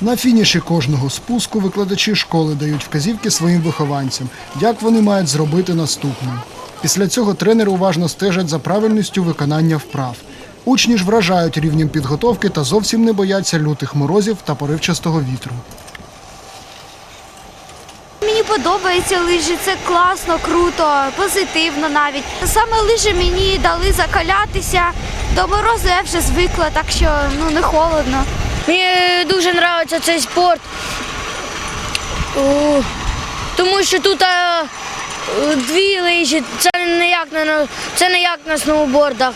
На фініші кожного спуску викладачі школи дають вказівки своїм вихованцям, як вони мають зробити наступне. Після цього тренери уважно стежать за правильністю виконання вправ. Учні ж вражають рівнем підготовки та зовсім не бояться лютих морозів та поривчастого вітру. Мені подобається лижі, це класно, круто, позитивно навіть. Саме лижі мені дали закалятися. До морозу я вже звикла, так що ну не холодно. Мені дуже подобається цей спорт, тому що тут е, дві лижі, це не як на, це не як на сноубордах.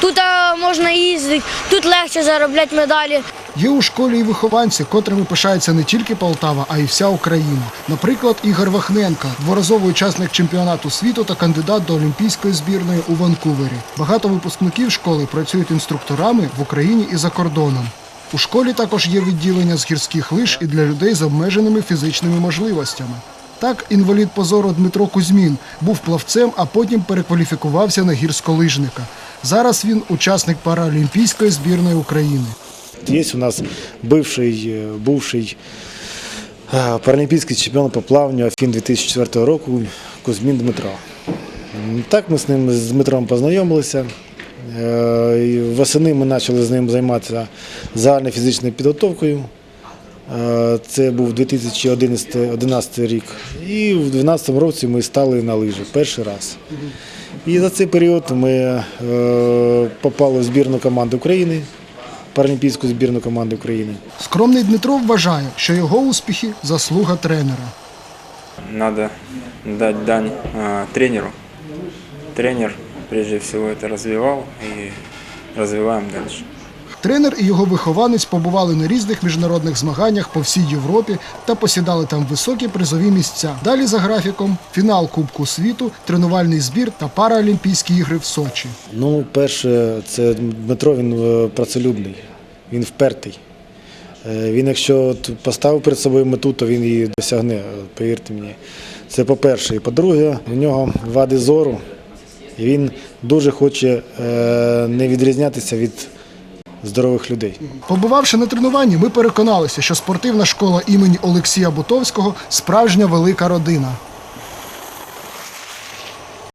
Тут е, можна їздити, тут легше заробляти медалі. Є у школі і вихованці, котрими пишається не тільки Полтава, а й вся Україна. Наприклад, Ігор Вахненко, дворазовий учасник чемпіонату світу та кандидат до олімпійської збірної у Ванкувері. Багато випускників школи працюють інструкторами в Україні і за кордоном. У школі також є відділення з гірських лиж і для людей з обмеженими фізичними можливостями. Так, інвалід позору Дмитро Кузьмін був плавцем, а потім перекваліфікувався на гірськолижника. Зараз він учасник паралімпійської збірної України. Есть у нас бывший, э, бывший э, паралімпійський чемпіон по плаванню Афін 2004 року Кузьмін Дмитро. М, Так ми з ним з Дмитром познайомилися. Е, Восени ми почали з ним займатися загальною фізичною підготовкою. Е, Це був 2011 рік. І в 2012 році ми стали на лижі перший раз. І за цей період ми е, попали в збірну команду України, паралімпійську збірну команду України. Скромний Дмитро вважає, що його успіхи заслуга тренера. Надо дать дань тренеру. Тренер прежде всего это развивал и развиваем дальше. Тренер і його вихованець побували на різних міжнародних змаганнях по всій Європі та посідали там високі призові місця. Далі за графіком фінал Кубку світу, тренувальний збір та параолімпійські ігри в Сочі. Ну, перше, це Дмитро він е, працелюбний, він впертий. Е, Він, якщо поставив перед собою мету, то він її досягне, повірте мені. Це по-перше. І по-друге, у нього вади зору, він дуже хоче е, не відрізнятися від здорових людей. Побувавши на тренуванні, ми переконалися, що спортивна школа імені Олексія Бутовського справжня велика родина.